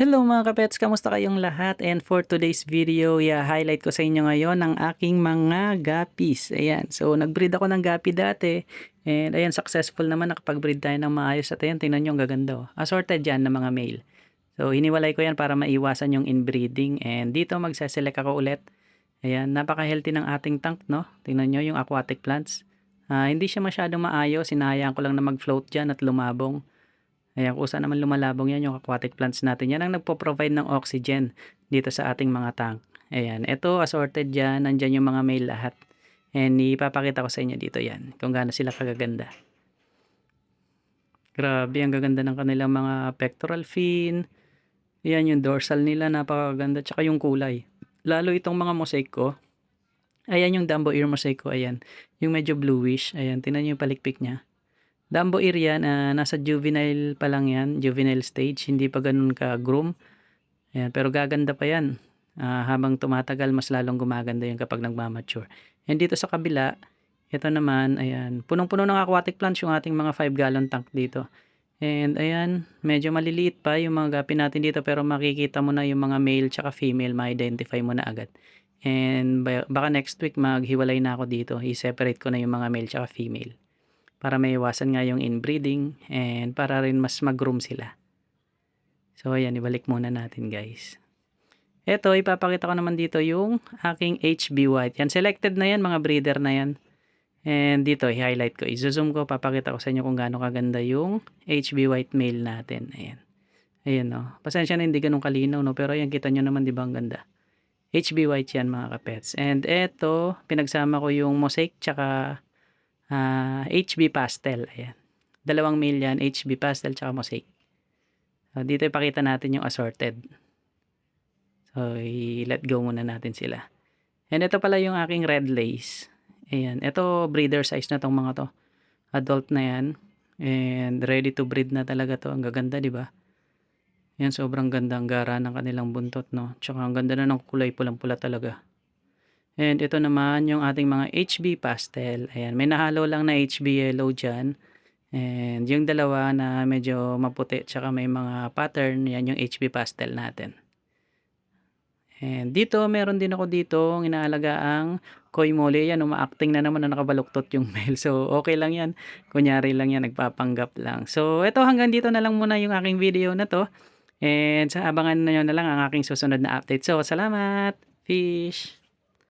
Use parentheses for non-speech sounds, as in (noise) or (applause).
Hello mga kapets, kamusta kayong lahat? And for today's video, i-highlight ko sa inyo ngayon ang aking mga guppies. Ayan, so nag-breed ako ng guppy dati. And ayan, successful naman nakapag-breed tayo ng maayos. At ayan, tingnan nyo ang gaganda. oh. Assorted yan ng mga male. So hiniwalay ko yan para maiwasan yung inbreeding. And dito magseselect ako ulit. Ayan, napaka-healthy ng ating tank, no? Tingnan nyo yung aquatic plants. Ah, hindi siya masyadong maayos. Sinayang ko lang na mag-float dyan at lumabong. Ayan, kung saan naman lumalabong yan, yung aquatic plants natin. Yan ang nagpo-provide ng oxygen dito sa ating mga tank. Ayan, ito assorted dyan. Nandyan yung mga male lahat. And ipapakita ko sa inyo dito yan. Kung gaano sila kagaganda. Grabe, ang gaganda ng kanilang mga pectoral fin. Ayan, yung dorsal nila, napakaganda. Tsaka yung kulay. Lalo itong mga mosaic ko. Ayan yung Dumbo ear mosaic ko. Ayan. Yung medyo bluish. Ayan, tinan nyo yung palikpik niya. Dumbo ear yan, ah, nasa juvenile pa lang yan, juvenile stage, hindi pa ganun ka-groom. Ayan, pero gaganda pa yan. Ah, habang tumatagal, mas lalong gumaganda yung kapag nagmamature. And dito sa kabila, ito naman, ayan, punong-puno ng aquatic plants yung ating mga 5 gallon tank dito. And ayan, medyo maliliit pa yung mga gapi natin dito pero makikita mo na yung mga male tsaka female, ma-identify mo na agad. And ba- baka next week maghiwalay na ako dito, i-separate ko na yung mga male tsaka female para maiwasan nga yung inbreeding and para rin mas mag-groom sila. So ayan, ibalik muna natin guys. Ito, ipapakita ko naman dito yung aking HB White. Yan, selected na yan, mga breeder na yan. And dito, i-highlight ko. I-zoom ko, papakita ko sa inyo kung gaano kaganda yung HB White male natin. Ayan. Ayan, no. Pasensya na hindi ganun kalinaw, no. Pero ayan, kita nyo naman, di ba, ang ganda. HB White yan, mga kapets. And eto, pinagsama ko yung mosaic, tsaka ah, HB Pastel. Ayan. Dalawang male yan, HB Pastel tsaka Mosaic. So, dito ipakita natin yung assorted. So, i-let go muna natin sila. And ito pala yung aking red lace. Ayan. Ito, breeder size na tong mga to. Adult na yan. And ready to breed na talaga to. Ang gaganda, di ba? Yan, sobrang ganda ang gara ng kanilang buntot, no? Tsaka ang ganda na ng kulay pulang-pula talaga. And ito naman yung ating mga HB pastel. Ayan, may nahalo lang na HB yellow dyan. And yung dalawa na medyo maputi tsaka may mga pattern, yan yung HB pastel natin. And dito, meron din ako dito ang inaalagaan koi mole. Yan, uma-acting na naman na nakabaluktot yung (laughs) male. So, okay lang yan. Kunyari lang yan, nagpapanggap lang. So, ito hanggang dito na lang muna yung aking video na to. And sa abangan na na lang ang aking susunod na update. So, salamat! Fish!